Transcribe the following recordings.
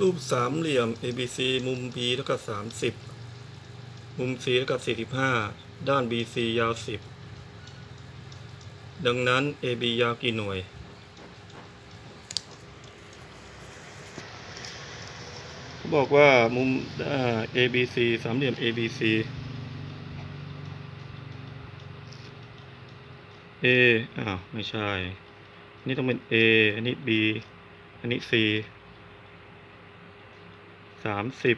รูปสามเหลี่ยม ABC มุม B เท่ากับ30 มุม C เท่ากับ45 ด้าน BC ยาว 10 ดังนั้น AB ยาวกี่หน่วย บอกว่ามุม ABC สามเหลี่ยม ABC A อ้าว ไม่ใช่นนี้ต้องเป็น A อันนี้ B อันนี้ C สามสิบ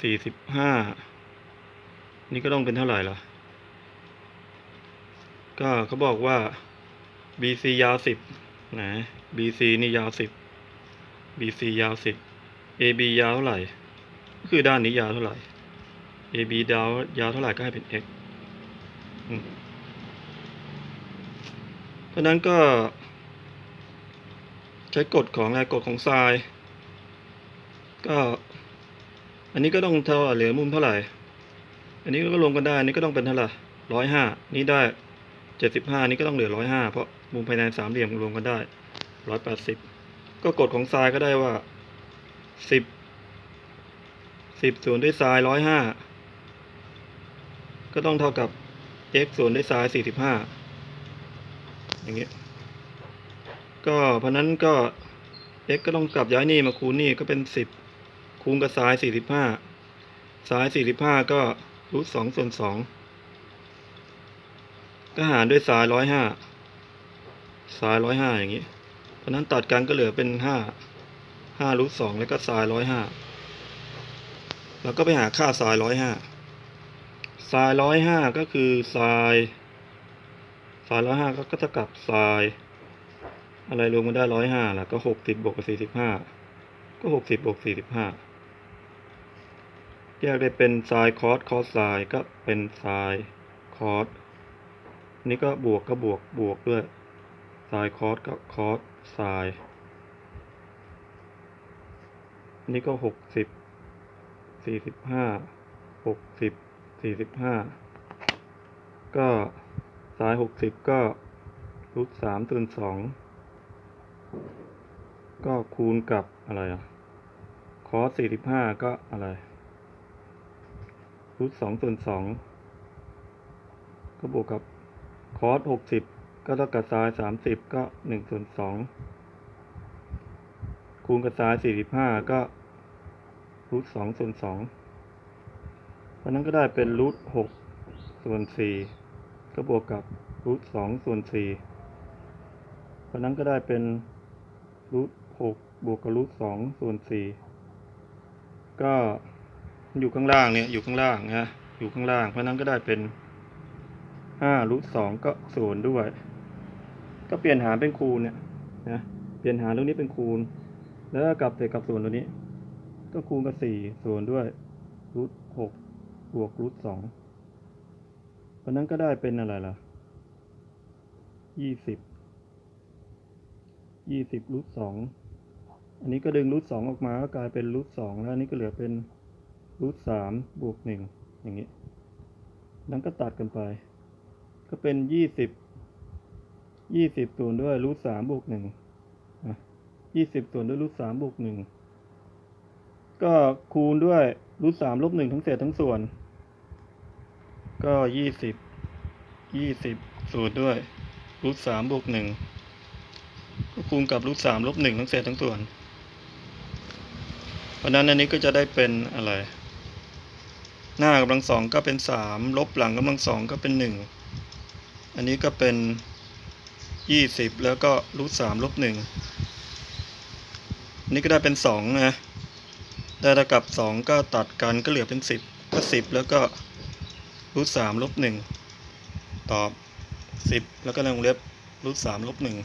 สี่สิบห้านี่ก็ต้องเป็นเท่าไหร่ล่ะ ก็เขาบอกว่า BC ยาวสิบนะ BC นี่ยาวสิบ BC ยาวสิบ AB ยาวเท่าไหร่ คือด้านนี้ยาวเท่าไหร่ AB ยาวยาวเท่าไหร่ก็ให้เป็น x อืมเพราะนั้นก็ ใช้กฎของอะไรกฎของไซน์ ก็ อันนี้ก็ต้องเท่าเหลือมุมเท่าไหร่ อันนี้ก็รวมกันได้ อันนี้ก็ต้องเป็นเท่าไหร่ร้อยห้านี่ได้เจ็ดสิบห้านี่ก็ต้องเหลือร้อยห้าเพราะมุมภายในสามเหลี่ยมรวมกันได้ร้อยแปดสิบก็กฎของไซน์ก็ได้ว่าสิบสิบส่วนด้วยไซน์ร้อยห้าก็ต้องเท่ากับ x ส่วนด้วยไซน์สี่สิบห้าอย่างเงี้ยก็เพราะนั้นก็ x ก็ต้องกลับย้ายนี่มาคูณนี่ก็เป็นสิบ คูณกับซ้ายสี่สิบห้าซ้ายสี่สิบห้าก็รูทสองส่วนสองก็หารด้วยซ้ายร้อยห้าซ้ายร้อยห้าอย่างนี้ เพราะนั้นตัดกันก็เหลือเป็นห้าห้ารูทสองแล้วก็ซ้ายร้อยห้าแล้วก็ไปหาค่าซ้ายร้อยห้าซ้ายร้อยห้าก็คือซ้ายซ้ายร้อยห้าก็เท่ากับซ้าย อะไรรวมกันได้ร้อยห้าล่ะก็หกสิบบวกกับสี่สิบห้าก็หกสิบบวกสี่สิบห้า แยกได้เป็นไซน์คอสคอสไซน์ก็เป็นไซน์คอสนี่ก็บวกก็บวกบวกด้วยไซน์คอสก็คอสไซน์นี่ก็หกสิบสี่สิบห้าหกสิบสี่สิบห้าก็ไซน์หกสิบก็รูทสามส่วนสองก็คูณกับอะไรอะ คอสสี่สิบห้าก็อะไร รูทสองส่วนสองก็บวกกับคอสหกสิบก็เท่ากับไซน์สามสิบก็หนึ่งส่วนสองคูณกับไซน์สี่สิบห้าก็รูทสองส่วนสองเพราะนั้นก็ได้เป็นรูทหกส่วนสี่ก็บวกกับรูทสองส่วนสี่เพราะนั้นก็ได้เป็นรูทหกบวกกับรูทสองส่วนสี่ก็ อยู่ข้างล่างเนี่ยอยู่ข้างล่างนะอยู่ข้างล่าง เพราะนั้นก็ได้เป็นห้ารูทสองก็ศูนย์ด้วย ก็เปลี่ยนหารเป็นคูณเนี่ยนะเปลี่ยนหารตรงนี้เป็นคูณ แล้วกลับเศษกับส่วนตัวนี้ ก็คูณกับสี่ส่วนด้วยรูทหกบวกรูทสองเพราะนั้นก็ได้เป็นอะไรล่ะยี่สิบยี่สิบรูทสองอันนี้ก็ดึงรูทสองออกมาก็กลายเป็นรูทสองแล้วอันนี้ก็เหลือเป็น รูทสามบวกหนึ่งอย่างนี้นั้นก็ตัดกันไป ก็เป็นยี่สิบยี่สิบส่วนด้วยรูทสามบวกหนึ่งยี่สิบส่วนด้วยรูทสามบวกหนึ่งก็คูณด้วยรูทสามลบหนึ่งทั้งเศษทั้งส่วน ก็ยี่สิบยี่สิบส่วนด้วยรูทสามบวกหนึ่งก็คูณกับรูทสามลบหนึ่งทั้งเศษทั้งส่วน เพราะนั้นอันนี้ก็จะได้เป็นอะไร หน้ากำลังสองก็เป็นสามลบหลังกำลังสองก็เป็นหนึ่งอันนี้ก็เป็นยี่สิบแล้วก็รูทสามลบหนึ่งนนี้ก็ได้เป็นสองนะได้เท่ากับสองก็ตัดกันก็เหลือเป็นสิบก็สิบแล้วก็รูทสามลบหนึ่งตอบสิบแล้วก็ลงเล็บรูทสามลบหนึ่ง